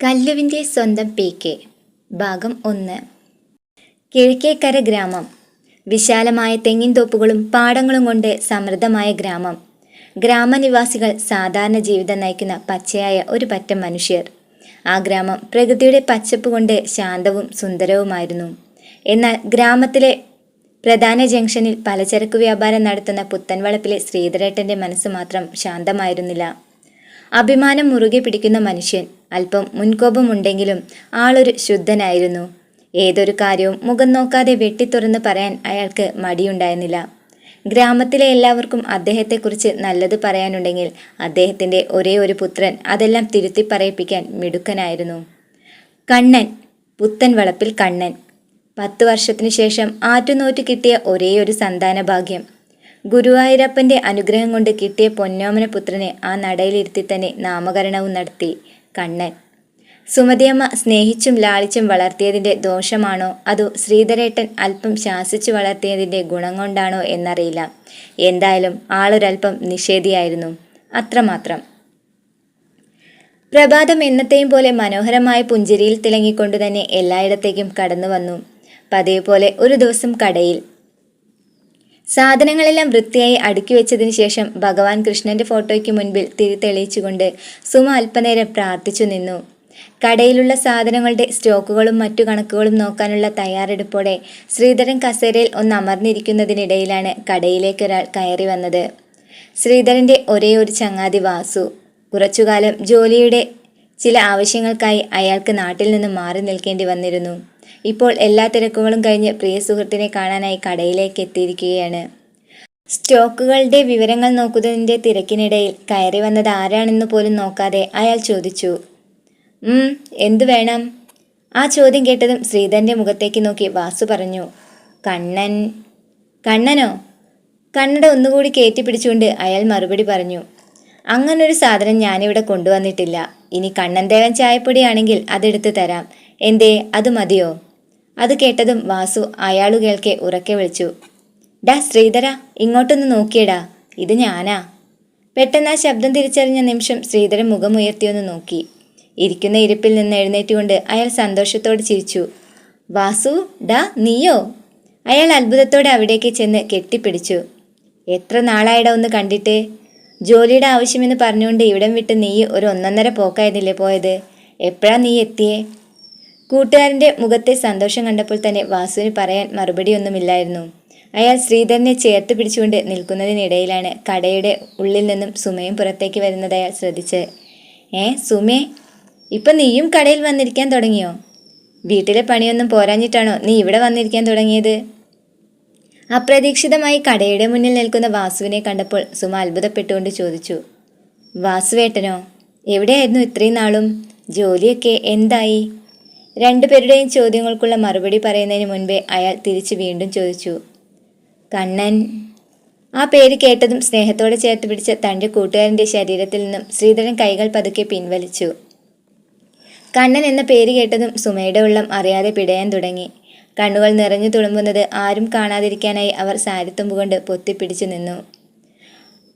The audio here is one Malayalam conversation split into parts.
കല്ലുവിന്റെ സ്വന്തം പി കെ. ഭാഗം ഒന്ന്. കിഴക്കേക്കര ഗ്രാമം. വിശാലമായ തെങ്ങിൻ തോപ്പുകളും പാടങ്ങളും കൊണ്ട് സമൃദ്ധമായ ഗ്രാമം. ഗ്രാമനിവാസികൾ സാധാരണ ജീവിതം നയിക്കുന്ന പച്ചയായ ഒരു പറ്റം മനുഷ്യർ. ആ ഗ്രാമം പ്രകൃതിയുടെ പച്ചപ്പ് കൊണ്ട് ശാന്തവും സുന്ദരവുമായിരുന്നു. എന്നാൽ ഗ്രാമത്തിലെ പ്രധാന ജംഗ്ഷനിൽ പലചരക്ക് വ്യാപാരം നടത്തുന്ന പുത്തൻവളപ്പിലെ ശ്രീധരേട്ടന്റെ മനസ്സ് മാത്രം ശാന്തമായിരുന്നില്ല. അഭിമാനം മുറുകെ പിടിക്കുന്ന മനുഷ്യൻ അല്പം മുൻകോപമുണ്ടെങ്കിലും ആളൊരു ശുദ്ധനായിരുന്നു. ഏതൊരു കാര്യവും മുഖം നോക്കാതെ വെട്ടിത്തുറന്ന് പറയാൻ അയാൾക്ക് മടിയുണ്ടായിരുന്നില്ല. ഗ്രാമത്തിലെ എല്ലാവർക്കും അദ്ദേഹത്തെക്കുറിച്ച് നല്ലത് പറയാനുണ്ടെങ്കിൽ അദ്ദേഹത്തിന്റെ ഒരേ ഒരു പുത്രൻ അതെല്ലാം തിരുത്തി പറയിപ്പിക്കാൻ മിടുക്കനായിരുന്നു. കണ്ണൻ പുത്തൻ വളപ്പിൽ കണ്ണൻ. പത്ത് വർഷത്തിനു ശേഷം ആറ്റുനോറ്റ് കിട്ടിയ ഒരേ ഒരു സന്താന ഭാഗ്യം. ഗുരുവായൂരപ്പന്റെ അനുഗ്രഹം കൊണ്ട് കിട്ടിയ പൊന്നോമന പുത്രനെ ആ നടയിലിരുത്തി തന്നെ നാമകരണവും നടത്തി. കണ്ണൻ. സുമതിയമ്മ സ്നേഹിച്ചും ലാളിച്ചും വളർത്തിയതിന്റെ ദോഷമാണോ? അതോ ശ്രീധരേട്ടൻ അല്പം ശാസിച്ചു വളർത്തിയതിന്റെ ഗുണം കൊണ്ടാണോ എന്നറിയില്ല. എന്തായാലും ആളൊരൽപ്പം നിഷേധിയായിരുന്നു. അത്രമാത്രം. പ്രഭാതം എന്നത്തെയും പോലെ മനോഹരമായ പുഞ്ചിരിയിൽ തിളങ്ങിക്കൊണ്ടു തന്നെ എല്ലായിടത്തേക്കും കടന്നു വന്നു പതിവ് പോലെ ഒരു ദിവസം കടയിൽ. സാധനങ്ങളെല്ലാം വൃത്തിയായി അടുക്കി വെച്ചതിന് ശേഷം ഭഗവാൻ കൃഷ്ണന്റെ ഫോട്ടോയ്ക്ക് മുൻപിൽ തിരി തെളിയിച്ചുകൊണ്ട് സുമ അല്പനേരം പ്രാർത്ഥിച്ചു നിന്നു. കടയിലുള്ള സാധനങ്ങളുടെ സ്റ്റോക്കുകളും മറ്റു കണക്കുകളും നോക്കാനുള്ള തയ്യാറെടുപ്പോടെ ശ്രീധരൻ കസേരയിൽ ഒന്ന് അമർന്നിരിക്കുന്നതിനിടയിലാണ് കടയിലേക്ക് ഒരാൾ കയറി വന്നത്. ശ്രീധരന്റെ ഒരേ ഒരു ചങ്ങാതി വാസു. കുറച്ചുകാലം ജോലിയുടെ ചില ആവശ്യങ്ങൾക്കായി അയാൾക്ക് നാട്ടിൽ നിന്ന് മാറി നിൽക്കേണ്ടി വന്നിരുന്നു. ഇപ്പോൾ എല്ലാ തിരക്കുകളും കഴിഞ്ഞ് പ്രിയ സുഹൃത്തിനെ കാണാനായി കടയിലേക്ക് എത്തിയിരിക്കുകയാണ്. സ്റ്റോക്കുകളുടെ വിവരങ്ങൾ നോക്കുന്നതിന്റെ തിരക്കിനിടയിൽ കയറി വന്നത് ആരാണെന്ന് പോലും നോക്കാതെ അയാൾ ചോദിച്ചു. എന്തു വേണം? ആ ചോദ്യം കേട്ടതും ശ്രീധരന്റെ മുഖത്തേക്ക് നോക്കി വാസു പറഞ്ഞു. കണ്ണൻ കണ്ണനോ? കണ്ണട ഒന്നുകൂടി കയറ്റി പിടിച്ചുകൊണ്ട് അയാൾ മറുപടി പറഞ്ഞു. അങ്ങനൊരു സാധനം ഞാനിവിടെ കൊണ്ടുവന്നിട്ടില്ല. ഇനി കണ്ണൻ ദേവൻ ചായപ്പൊടിയാണെങ്കിൽ അതെടുത്ത് തരാം. എന്തേ അത് മതിയോ? അത് കേട്ടതും വാസു അയാളു കേൾക്കെ ഉറക്കെ വിളിച്ചു. ഡാ ശ്രീധര ഇങ്ങോട്ടൊന്ന് നോക്കിയടാ. ഇത് ഞാനാ. പെട്ടെന്ന് ആ ശബ്ദം തിരിച്ചറിഞ്ഞ നിമിഷം ശ്രീധരൻ മുഖമുയർത്തിയൊന്ന് നോക്കി. ഇരിക്കുന്ന ഇരിപ്പിൽ നിന്ന് എഴുന്നേറ്റുകൊണ്ട് അയാൾ സന്തോഷത്തോടെ ചിരിച്ചു. വാസു ഡാ നീയോ? അയാൾ അത്ഭുതത്തോടെ അവിടേക്ക് ചെന്ന് കെട്ടിപ്പിടിച്ചു. എത്ര നാളായിട ഒന്ന് കണ്ടിട്ട്? ജോലിയുടെ ആവശ്യമെന്ന് പറഞ്ഞുകൊണ്ട് ഇവിടം വിട്ട് നീ ഒരു ഒന്നൊന്നര പോക്കായിരുന്നില്ലേ പോയത്? എപ്പോഴാ നീ എത്തിയേ? കൂട്ടുകാരന്റെ മുഖത്തെ സന്തോഷം കണ്ടപ്പോൾ തന്നെ വാസുവിന് പറയാൻ മറുപടിയൊന്നുമില്ലായിരുന്നു. അയാൾ ശ്രീധരനെ ചേർത്ത് പിടിച്ചുകൊണ്ട് നിൽക്കുന്നതിനിടയിലാണ് കടയുടെ ഉള്ളിൽ നിന്നും സുമയും പുറത്തേക്ക് വരുന്നത് അയാൾ ശ്രദ്ധിച്ച് ഏ സുമേ ഇപ്പം നീയും കടയിൽ വന്നിരിക്കാൻ തുടങ്ങിയോ? വീട്ടിലെ പണിയൊന്നും പോരാഞ്ഞിട്ടാണോ നീ ഇവിടെ വന്നിരിക്കാൻ തുടങ്ങിയത്? അപ്രതീക്ഷിതമായി കടയുടെ മുന്നിൽ നിൽക്കുന്ന വാസുവിനെ കണ്ടപ്പോൾ സുമ അത്ഭുതപ്പെട്ടുകൊണ്ട് ചോദിച്ചു വാസുവേട്ടനോ എവിടെയായിരുന്നു ഇത്രയും നാളും? ജോലിയൊക്കെ എന്തായി? രണ്ടുപേരുടെയും ചോദ്യങ്ങൾക്കുള്ള മറുപടി പറയുന്നതിന് മുൻപേ അയാൾ തിരിച്ച് വീണ്ടും ചോദിച്ചു കണ്ണൻ? ആ പേര് കേട്ടതും സ്നേഹത്തോടെ ചേർത്ത് പിടിച്ച തന്റെ കൂട്ടുകാരന്റെ ശരീരത്തിൽ നിന്നും ശ്രീധരൻ കൈകൾ പതുക്കെ പിൻവലിച്ചു. കണ്ണൻ എന്ന പേര് കേട്ടതും സുമയുടെ ഉള്ളം അറിയാതെ പിടയാൻ തുടങ്ങി. കണ്ണുകൾ നിറഞ്ഞു തുളുമ്പുന്നത് ആരും കാണാതിരിക്കാനായി അവർ സാരിത്തുമ്പ് കൊണ്ട് പൊത്തിപ്പിടിച്ചു നിന്നു.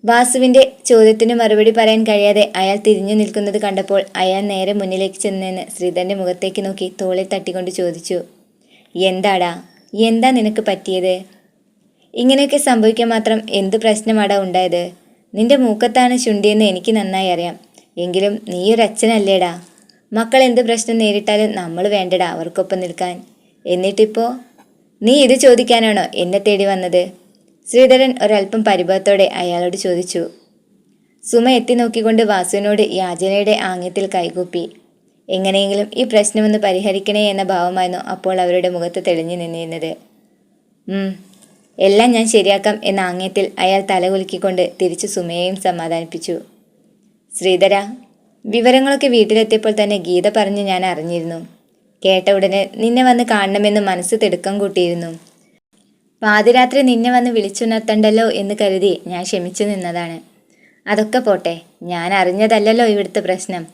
വാസുവിന്റെ ചോദ്യത്തിന് മറുപടി പറയാൻ കഴിയാതെ അയാൾ തിരിഞ്ഞു നിൽക്കുന്നത് കണ്ടപ്പോൾ അയാൾ നേരെ മുന്നിലേക്ക് ചെന്നെന്ന് ശ്രീധരന്റെ മുഖത്തേക്ക് നോക്കി തോളിൽ തട്ടിക്കൊണ്ട് ചോദിച്ചു എന്താടാ? എന്താ നിനക്ക് പറ്റിയത്? ഇങ്ങനെയൊക്കെ സംഭവിക്കാൻ മാത്രം എന്ത് പ്രശ്നമാടാ ഉണ്ടായത്? നിന്റെ മൂക്കത്താണ് ശുണ്ടിയെന്ന് എനിക്ക് നന്നായി അറിയാം. എങ്കിലും നീയൊരച്ഛനല്ലേടാ? മക്കൾ എന്ത് പ്രശ്നം നേരിട്ടാലും നമ്മൾ വേണ്ടടാ അവർക്കൊപ്പം നിൽക്കാൻ. എന്നിട്ടിപ്പോ നീ ഇത് ചോദിക്കാനാണോ എന്നെ തേടി വന്നത്? ശ്രീധരൻ ഒരല്പം പരിഭവത്തോടെ അയാളോട് ചോദിച്ചു. സുമ എത്തി നോക്കിക്കൊണ്ട് വാസുവിനോട് യാചനയുടെ ആംഗ്യത്തിൽ കൈകൂപ്പി. എങ്ങനെയെങ്കിലും ഈ പ്രശ്നമൊന്ന് പരിഹരിക്കണേ എന്ന ഭാവമായിരുന്നു അപ്പോൾ അവരുടെ മുഖത്ത് തെളിഞ്ഞു നിന്നിരുന്നത്. എല്ലാം ഞാൻ ശരിയാക്കാം എന്ന ആംഗ്യത്തിൽ അയാൾ തലകുലുക്കിക്കൊണ്ട് തിരിച്ചു സുമയെയും സമാധാനിപ്പിച്ചു. ശ്രീധര വിവരങ്ങളൊക്കെ വീട്ടിലെത്തിയപ്പോൾ തന്നെ ഗീത പറഞ്ഞ് ഞാൻ അറിഞ്ഞിരുന്നു. കേട്ട ഉടനെ നിന്നെ വന്ന് കാണണമെന്ന് മനസ്സ് തിടുക്കം കൂട്ടിയിരുന്നു. പാതിരാത്രി നിന്നെ വന്ന് വിളിച്ചുണർത്തണ്ടല്ലോ എന്ന് കരുതി ഞാൻ ക്ഷമിച്ചു നിന്നതാണ്. അതൊക്കെ പോട്ടെ ഞാൻ അറിഞ്ഞതല്ലല്ലോ ഇവിടുത്തെ പ്രശ്നം.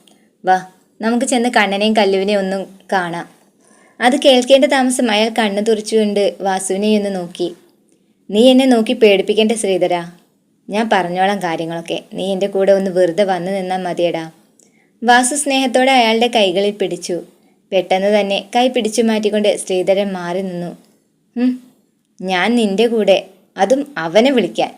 വാ നമുക്ക് ചെന്ന് കണ്ണനെയും കല്ലുവിനെയും ഒന്നും കാണാം. അത് കേൾക്കേണ്ട താമസം അയാൾ കണ്ണു തുറച്ചുകൊണ്ട് വാസുവിനെ ഒന്ന് നോക്കി. നീ എന്നെ നോക്കി പേടിപ്പിക്കേണ്ട ശ്രീധര. ഞാൻ പറഞ്ഞോളാം കാര്യങ്ങളൊക്കെ. നീ എന്റെ കൂടെ ഒന്ന് വെറുതെ വന്നു നിന്നാൽ മതിയടാ. വാസു സ്നേഹത്തോടെ അയാളുടെ കൈകളിൽ പിടിച്ചു. പെട്ടെന്ന് തന്നെ കൈ പിടിച്ചു മാറ്റിക്കൊണ്ട് ശ്രീധരൻ മാറി നിന്നു. ഞാൻ നിന്റെ കൂടെ. അതും അവനെ വിളിക്കാൻ.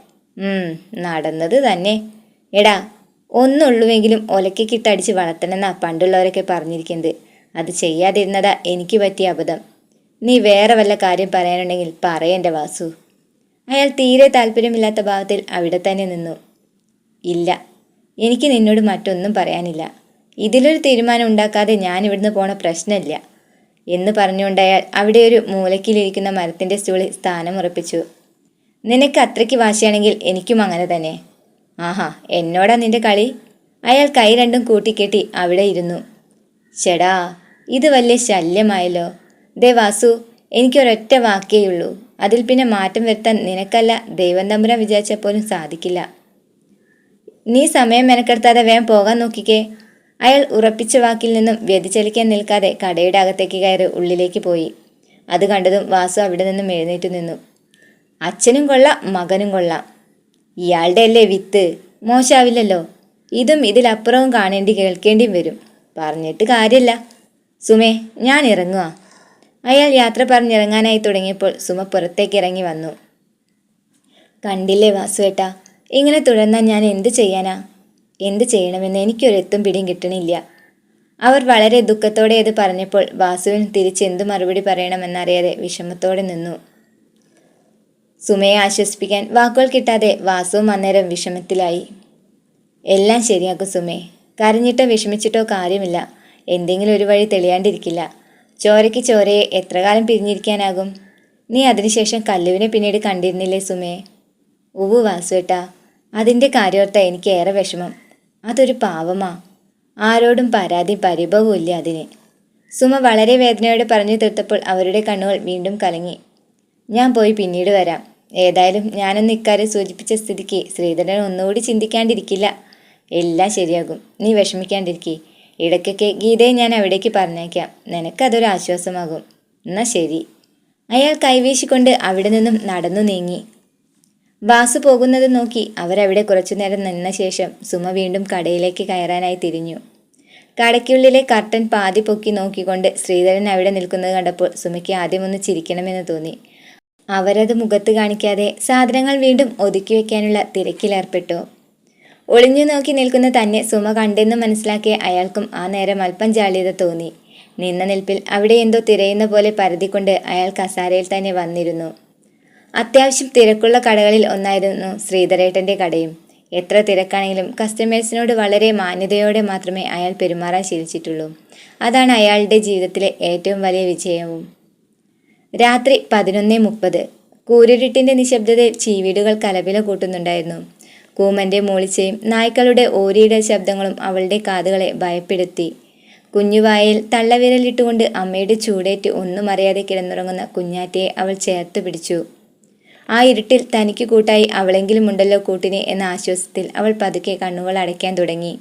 നടന്നത് തന്നെ. എടാ ഒന്നുള്ളുവെങ്കിലും ഒലക്കിട്ടടിച്ച് വളർത്തണമെന്നാ പണ്ടുള്ളവരൊക്കെ പറഞ്ഞിരിക്കുന്നത്. അത് ചെയ്യാതിരുന്നതാ എനിക്ക് പറ്റിയ അബദ്ധം. നീ വേറെ വല്ല കാര്യം പറയാനുണ്ടെങ്കിൽ പറയേണ്ട വാസു. അയാൾ തീരെ താല്പര്യമില്ലാത്ത ഭാവത്തിൽ അവിടെ തന്നെ നിന്നു. ഇല്ല എനിക്ക് നിന്നോട് മറ്റൊന്നും പറയാനില്ല. ഇതിലൊരു തീരുമാനം ഉണ്ടാക്കാതെ ഞാൻ ഇവിടുന്ന് പോണ പ്രശ്നമില്ല. എന്ന് പറഞ്ഞുകൊണ്ട് അയാൾ അവിടെ ഒരു മൂലക്കിലിരിക്കുന്ന മരത്തിന്റെ സ്റ്റൂളിൽ സ്ഥാനം ഉറപ്പിച്ചു. നിനക്ക് അത്രയ്ക്ക് വാശിയാണെങ്കിൽ എനിക്കും അങ്ങനെ തന്നെ. ആഹാ എന്നോടാ നിന്റെ കളി? അയാൾ കൈ രണ്ടും കൂട്ടിക്കെട്ടി അവിടെ ഇരുന്നു. ചേടാ ഇത് വലിയ ശല്യമായല്ലോ. ദേ വാസു എനിക്കൊരൊറ്റ വാക്കേയുള്ളൂ. അതിൽ പിന്നെ മാറ്റം വരുത്താൻ നിനക്കല്ല ദൈവം തമ്പുരാൻ വിചാരിച്ചപ്പോലും സാധിക്കില്ല. നീ സമയം മെനക്കെടുത്താതെ വേഗം പോകാൻ നോക്കിക്കേ. അയാൾ ഉറപ്പിച്ച വാക്കിൽ നിന്നും വ്യതിചലിക്കാൻ നിൽക്കാതെ കടയുടെ അകത്തേക്ക് കയറി ഉള്ളിലേക്ക് പോയി. അത് കണ്ടതും വാസു അവിടെ നിന്നും എഴുന്നേറ്റ് നിന്നു. അച്ഛനും കൊള്ളാം മകനും കൊള്ളാം. ഇയാളുടെ അല്ലേ വിത്ത്? മോശാവില്ലല്ലോ. ഇതും ഇതിലപ്പുറവും കാണേണ്ടി കേൾക്കേണ്ടിയും വരും. പറഞ്ഞിട്ട് കാര്യമില്ല സുമേ ഞാൻ ഇറങ്ങുക അയാൾ യാത്ര പറഞ്ഞിറങ്ങാനായി തുടങ്ങിയപ്പോൾ സുമ പുറത്തേക്ക് ഇറങ്ങി വന്നു. കണ്ടില്ലേ വാസുവേട്ടാ ഇങ്ങനെ തുടർന്നാൽ ഞാൻ എന്ത് ചെയ്യാനാ? എന്ത് ചെയ്യണമെന്ന് എനിക്കൊരെത്തും പിടിയും കിട്ടണില്ല. അവർ വളരെ ദുഃഖത്തോടെ അത് പറഞ്ഞപ്പോൾ വാസുവിന് തിരിച്ച് എന്ത് മറുപടി പറയണമെന്നറിയാതെ വിഷമത്തോടെ നിന്നു. സുമയെ ആശ്വസിപ്പിക്കാൻ വാക്കുകൾ കിട്ടാതെ വാസുവും അന്നേരം വിഷമത്തിലായി. എല്ലാം ശരിയാക്കും സുമേ. കരഞ്ഞിട്ടോ വിഷമിച്ചിട്ടോ കാര്യമില്ല. എന്തെങ്കിലും ഒരു വഴി തെളിയാണ്ടിരിക്കില്ല. ചോരയ്ക്ക് ചോരയെ എത്ര കാലം പിരിഞ്ഞിരിക്കാനാകും? നീ അതിനുശേഷം കല്ലുവിനെ പിന്നീട് കണ്ടിരുന്നില്ലേ സുമേ? ഉവ്വ് വാസുവേട്ടാ. അതിന്റെ കാര്യോർത്ത എനിക്ക് ഏറെ വിഷമം. അതൊരു പാവമാ. ആരോടും പരാതി പരിഭവമില്ല അതിന്. സുമ വളരെ വേദനയോടെ പറഞ്ഞു തീർത്തപ്പോൾ അവരുടെ കണ്ണുകൾ വീണ്ടും കലങ്ങി. ഞാൻ പോയി പിന്നീട് വരാം. ഏതായാലും ഞാനൊന്ന് ഇക്കാര്യം സൂചിപ്പിച്ച സ്ഥിതിക്ക് ശ്രീധരൻ ഒന്നുകൂടി ചിന്തിക്കാണ്ടിരിക്കില്ല. എല്ലാം ശരിയാകും. നീ വിഷമിക്കാണ്ടിരിക്കേ. ഇടയ്ക്കൊക്കെ ഗീതയെ ഞാൻ അവിടേക്ക് പറഞ്ഞേക്കാം. നിനക്കതൊരു ആശ്വാസമാകും എന്നാ ശരി. അയാൾ കൈവീശിക്കൊണ്ട് അവിടെ നിന്നും നടന്നു നീങ്ങി. വാസു പോകുന്നത് നോക്കി അവരവിടെ കുറച്ചുനേരം നിന്ന ശേഷം സുമ വീണ്ടും കടയിലേക്ക് കയറാനായി തിരിഞ്ഞു. കടയ്ക്കുള്ളിലെ കർട്ടൻ പാതി പൊക്കി നോക്കിക്കൊണ്ട് ശ്രീധരൻ അവിടെ നിൽക്കുന്നത് കണ്ടപ്പോൾ സുമയ്ക്ക് ആദ്യമൊന്ന് ചിരിക്കണമെന്ന് തോന്നി. അവരത് മുഖത്ത് കാണിക്കാതെ സാധനങ്ങൾ വീണ്ടും ഒതുക്കി വെക്കാനുള്ള തിരക്കിലേർപ്പെട്ടു. ഒളിഞ്ഞു നോക്കി നിൽക്കുന്ന തന്നെ സുമ കണ്ടെന്ന് മനസ്സിലാക്കിയ അയാൾക്കും ആ നേരം അല്പം ജാള്യത തോന്നി. നിന്ന നിൽപ്പിൽ അവിടെ എന്തോ തിരയുന്ന പോലെ പരതിക്കൊണ്ട് അയാൾ കസാരയിൽ തന്നെ വന്നിരുന്നു. അത്യാവശ്യം തിരക്കുള്ള കടകളിൽ ഒന്നായിരുന്നു ശ്രീധരേട്ടന്റെ കടയും. എത്ര തിരക്കാണെങ്കിലും കസ്റ്റമേഴ്സിനോട് വളരെ മാന്യതയോടെ മാത്രമേ അയാൾ പെരുമാറാൻ ശീലിച്ചിട്ടുള്ളൂ. അതാണ് അയാളുടെ ജീവിതത്തിലെ ഏറ്റവും വലിയ വിജയവും. രാത്രി പതിനൊന്ന് മുപ്പത് കൂരിരുട്ടിന്റെ നിശബ്ദതയിൽ ചീവീടുകൾ കലപില കൂട്ടുന്നുണ്ടായിരുന്നു. കൂമന്റെ മൂളിച്ചയും നായ്ക്കളുടെ ഓരിയുടെ ശബ്ദങ്ങളും അവളുടെ കാതുകളെ ഭയപ്പെടുത്തി. കുഞ്ഞുവായിൽ തള്ളവിരലിട്ടുകൊണ്ട് അമ്മയുടെ ചൂടേറ്റ് ഒന്നും അറിയാതെ കിടന്നുറങ്ങുന്ന കുഞ്ഞാറ്റയെ അവൾ ചേർത്ത് പിടിച്ചു. ആ ഇരുട്ടിൽ തനിക്ക് കൂട്ടായി അവളെങ്കിലും ഉണ്ടല്ലോ കൂട്ടിന് എന്ന ആശ്വാസത്തിൽ അവൾ പതുക്കെ കണ്ണുകൾ അടയ്ക്കാൻ തുടങ്ങി.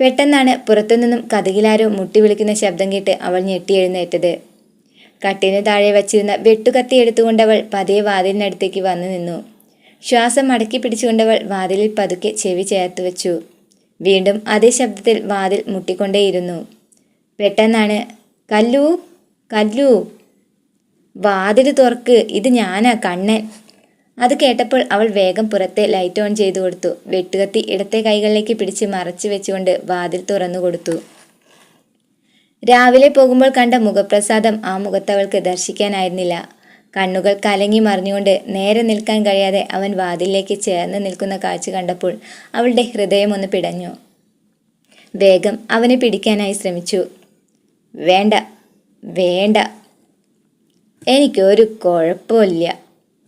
പെട്ടെന്നാണ് പുറത്തുനിന്നും കഥകിലാരോ മുട്ടി വിളിക്കുന്ന ശബ്ദം കേട്ട് അവൾ ഞെട്ടിയെഴുന്നേറ്റത് കട്ടിനു താഴെ വച്ചിരുന്ന വെട്ടുകത്തി എടുത്തുകൊണ്ടവൾ പതിയെ വാതിലിനടുത്തേക്ക് വന്നു നിന്നു. ശ്വാസം മടക്കി പിടിച്ചുകൊണ്ടവൾ വാതിലിൽ പതുക്കെ ചെവി ചേർത്ത് വെച്ചു. വീണ്ടും അതേ ശബ്ദത്തിൽ വാതിൽ മുട്ടിക്കൊണ്ടേയിരുന്നു. പെട്ടെന്നാണ് കല്ലു കല്ലു. വാതിൽ തുറക്ക് ഇത് ഞാനാ കണ്ണൻ. അത് കേട്ടപ്പോൾ അവൾ വേഗം പുറത്തെ ലൈറ്റ് ഓൺ ചെയ്തു കൊടുത്തു. വെട്ടുകത്തി ഇടത്തെ കൈകളിലേക്ക് പിടിച്ച് മറച്ചു വെച്ചുകൊണ്ട് വാതിൽ തുറന്നു കൊടുത്തു. രാവിലെ പോകുമ്പോൾ കണ്ട മുഖപ്രസാദം ആ മുഖത്തവൾക്ക് ദർശിക്കാനായിരുന്നില്ല. കണ്ണുകൾ കലങ്ങി മറിഞ്ഞുകൊണ്ട് നേരെ നിൽക്കാൻ കഴിയാതെ അവൻ വാതിലിലേക്ക് ചേർന്ന് നിൽക്കുന്ന കാഴ്ച കണ്ടപ്പോൾ അവളുടെ ഹൃദയം ഒന്ന് പിടഞ്ഞു. വേഗം അവനെ പിടിക്കാനായി ശ്രമിച്ചു. വേണ്ട വേണ്ട എനിക്കൊരു കുഴപ്പമില്ല.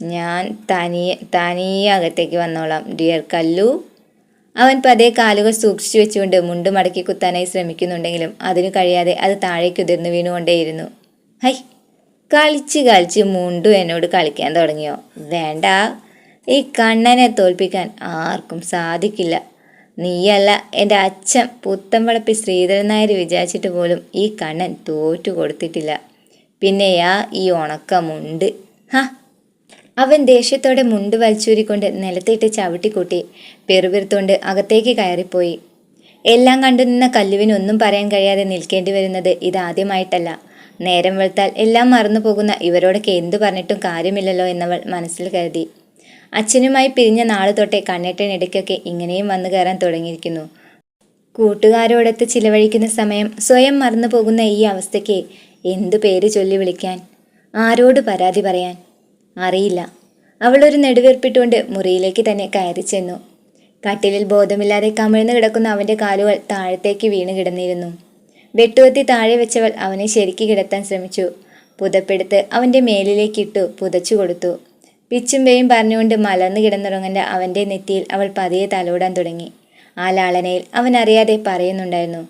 ഞാൻ തനിയെ തനിയെ അകത്തേക്ക് വന്നോളാം. ഡിയർ കല്ലു. അവൻ പതേ കാലുകൾ സൂക്ഷിച്ചു വെച്ചുകൊണ്ട് മുണ്ട് മടക്കി കുത്താനായി ശ്രമിക്കുന്നുണ്ടെങ്കിലും അതിനു കഴിയാതെ അത് താഴേക്ക് ഉതിർന്നു വീണുകൊണ്ടേയിരുന്നു. ഹൈ കളിച്ച് കളിച്ച് മുണ്ടു എന്നോട് കളിക്കാൻ തുടങ്ങിയോ? വേണ്ട. ഈ കണ്ണനെ തോൽപ്പിക്കാൻ ആർക്കും സാധിക്കില്ല. നീയല്ല എന്റെ അച്ഛൻ. പുത്തമ്പളപ്പി ശ്രീധരൻ നായർ വിചാരിച്ചിട്ട് പോലും ഈ കണ്ണൻ തോറ്റു കൊടുത്തിട്ടില്ല. പിന്നെയാ ഈ ഉണക്കമുണ്ട്. ഹ അവൻ ദേഷ്യത്തോടെ മുണ്ട് വലിച്ചൂരിക്കൊണ്ട് നിലത്തിട്ട് ചവിട്ടിക്കൂട്ടി. പെറുപിറുത്തോണ്ട് അകത്തേക്ക് കയറിപ്പോയി. എല്ലാം കണ്ടുനിന്ന കല്ലുവിന് ഒന്നും പറയാൻ കഴിയാതെ നിൽക്കേണ്ടി വരുന്നത് ഇതാദ്യമായിട്ടല്ല നേരം വെളുത്താൽ എല്ലാം മറന്നു പോകുന്ന ഇവരോടൊക്കെ എന്തു പറഞ്ഞിട്ടും കാര്യമില്ലല്ലോ എന്നവൾ മനസ്സിൽ കരുതി. അച്ഛനുമായി പിരിഞ്ഞ നാൾ തൊട്ടേ കണ്ണേട്ടനിടയ്ക്കൊക്കെ ഇങ്ങനെയും വന്നു കയറാൻ തുടങ്ങിയിരിക്കുന്നു. കൂട്ടുകാരോടൊത്ത് ചിലവഴിക്കുന്ന സമയം സ്വയം മറന്നു പോകുന്ന ഈ അവസ്ഥയ്ക്ക് എന്തു പേര് ചൊല്ലി വിളിക്കാൻ? ആരോട് പരാതി പറയാൻ? അറിയില്ല. അവൾ ഒരു നെടുവീർപ്പിട്ടുകൊണ്ട് മുറിയിലേക്ക് തന്നെ കയറി ചെന്നു. കട്ടിലിൽ ബോധമില്ലാതെ കമിഴ്ന്നു കിടക്കുന്ന അവന്റെ കാലുകൾ താഴത്തേക്ക് വീണ് കിടന്നിരുന്നു. വെട്ടുവത്തി താഴെ വെച്ചവൾ അവനെ ശരിക്ക് കിടത്താൻ ശ്രമിച്ചു. പുതപ്പെടുത്ത് അവന്റെ മേലിലേക്കിട്ടു പുതച്ചു കൊടുത്തു. പിച്ചും പേയും പറഞ്ഞുകൊണ്ട് മലർന്നു കിടന്നുറങ്ങേണ്ട അവന്റെ നെറ്റിയിൽ അവൾ പതിയെ തലോടാൻ തുടങ്ങി. ആ ലാളനയിൽ അവൻ അറിയാതെ പറയുന്നുണ്ടായിരുന്നു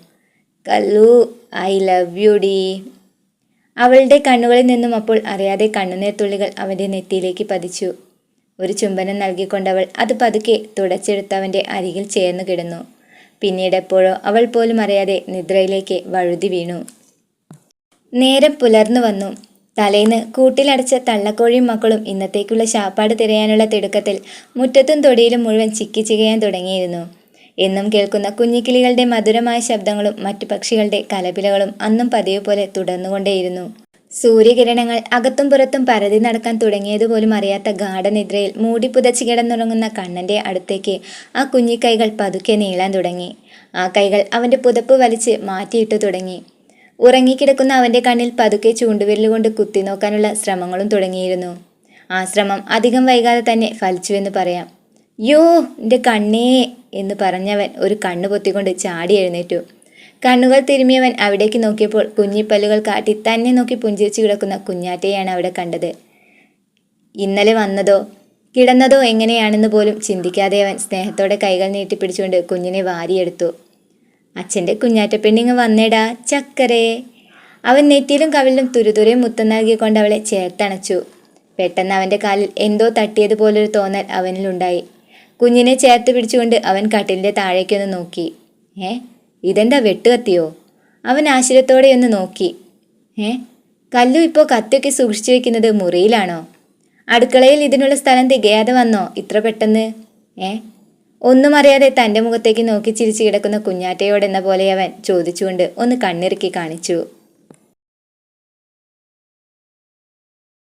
കല്ലു ഐ ലവ് യു ഡി. അവളുടെ കണ്ണുകളിൽ നിന്നും അപ്പോൾ അറിയാതെ കണ്ണുനീർത്തുള്ളികൾ അവന്റെ നെറ്റിയിലേക്ക് പതിച്ചു. ഒരു ചുംബനം നൽകിക്കൊണ്ടവൾ അത് പതുക്കെ തുടച്ചെടുത്ത് അവന്റെ അരികിൽ ചേർന്നു കിടന്നു. പിന്നീട് എപ്പോഴോ അവൾ പോലും അറിയാതെ നിദ്രയിലേക്ക് വഴുതി വീണു. നേരം പുലർന്നു വന്നു. തലേന്ന് കൂട്ടിലടച്ച തള്ളക്കോഴിയും മക്കളും ഇന്നത്തേക്കുള്ള ശാപ്പാട് തിരയാനുള്ള തിടുക്കത്തിൽ മുറ്റത്തും തൊടിയിലും മുഴുവൻ ചിക്കി ചികയാൻ തുടങ്ങിയിരുന്നു. എന്നും കേൾക്കുന്ന കുഞ്ഞിക്കിളികളുടെ മധുരമായ ശബ്ദങ്ങളും മറ്റു പക്ഷികളുടെ കലപിലകളും അന്നും പതിവ് പോലെ തുടർന്നുകൊണ്ടേയിരുന്നു. സൂര്യകിരണങ്ങൾ അകത്തും പുറത്തും പരതി നടക്കാൻ തുടങ്ങിയതുപോലും അറിയാത്ത ഗാഠനിദ്രയിൽ മൂടി പുതച്ചു കിടന്നുറങ്ങുന്ന കണ്ണന്റെ അടുത്തേക്ക് ആ കുഞ്ഞിക്കൈകൾ പതുക്കെ നീളാൻ തുടങ്ങി. ആ കൈകൾ അവന്റെ പുതപ്പ് വലിച്ച് മാറ്റിയിട്ടു തുടങ്ങി. ഉറങ്ങിക്കിടക്കുന്ന അവന്റെ കണ്ണിൽ പതുക്കെ ചൂണ്ടുവിരലുകൊണ്ട് കുത്തിനോക്കാനുള്ള ശ്രമങ്ങളും തുടങ്ങിയിരുന്നു. ആ ശ്രമം അധികം വൈകാതെ തന്നെ ഫലിച്ചുവെന്ന് പറയാം. യോ എന്റെ കണ്ണേ! എന്ന് പറഞ്ഞവൻ ഒരു കണ്ണു പൊത്തിക്കൊണ്ട് ചാടി എഴുന്നേറ്റു. കണ്ണുകൾ തിരുമിയവൻ അവിടേക്ക് നോക്കിയപ്പോൾ കുഞ്ഞിപ്പല്ലുകൾ കാട്ടി തന്നെ നോക്കി പുഞ്ചിരിച്ചു കിടക്കുന്ന കുഞ്ഞാറ്റയാണ് അവിടെ കണ്ടത്. ഇന്നലെ വന്നതോ കിടന്നതോ എങ്ങനെയാണെന്ന് പോലും ചിന്തിക്കാതെ അവൻ സ്നേഹത്തോടെ കൈകൾ നീട്ടിപ്പിടിച്ചുകൊണ്ട് കുഞ്ഞിനെ വാരിയെടുത്തു. അച്ഛന്റെ കുഞ്ഞാറ്റപ്പെണ്ണിങ് വന്നേടാ ചക്കരേ. അവൻ നെറ്റിയിലും കവിളിലും തുരുതുരെ മുത്തം നൽകിക്കൊണ്ട് അവളെ ചേർത്തണച്ചു. പെട്ടെന്ന് അവന്റെ കാലിൽ എന്തോ തട്ടിയതുപോലൊരു തോന്നൽ അവനിലുണ്ടായി. കുഞ്ഞിനെ ചേർത്ത് പിടിച്ചുകൊണ്ട് അവൻ കട്ടിലിന്റെ താഴേക്കൊന്ന് നോക്കി. ഏ ഇതെന്താ വെട്ടുകത്തിയോ? അവൻ ആശ്ചര്യത്തോടെ ഒന്ന് നോക്കി. ഏ കല്ലു ഇപ്പോൾ കത്തിയൊക്കെ സൂക്ഷിച്ചു വെക്കുന്നത് മുറിയിലാണോ? അടുക്കളയിൽ ഇതിനുള്ള സ്ഥലം തികയാതെ വന്നോ ഇത്ര പെട്ടെന്ന്? ഏ? ഒന്നും അറിയാതെ തന്റെ മുഖത്തേക്ക് നോക്കി ചിരിച്ചു കിടക്കുന്ന കുഞ്ഞാറ്റയോടെന്ന പോലെ അവൻ ചോദിച്ചുകൊണ്ട് ഒന്ന് കണ്ണിറുക്കി കാണിച്ചു.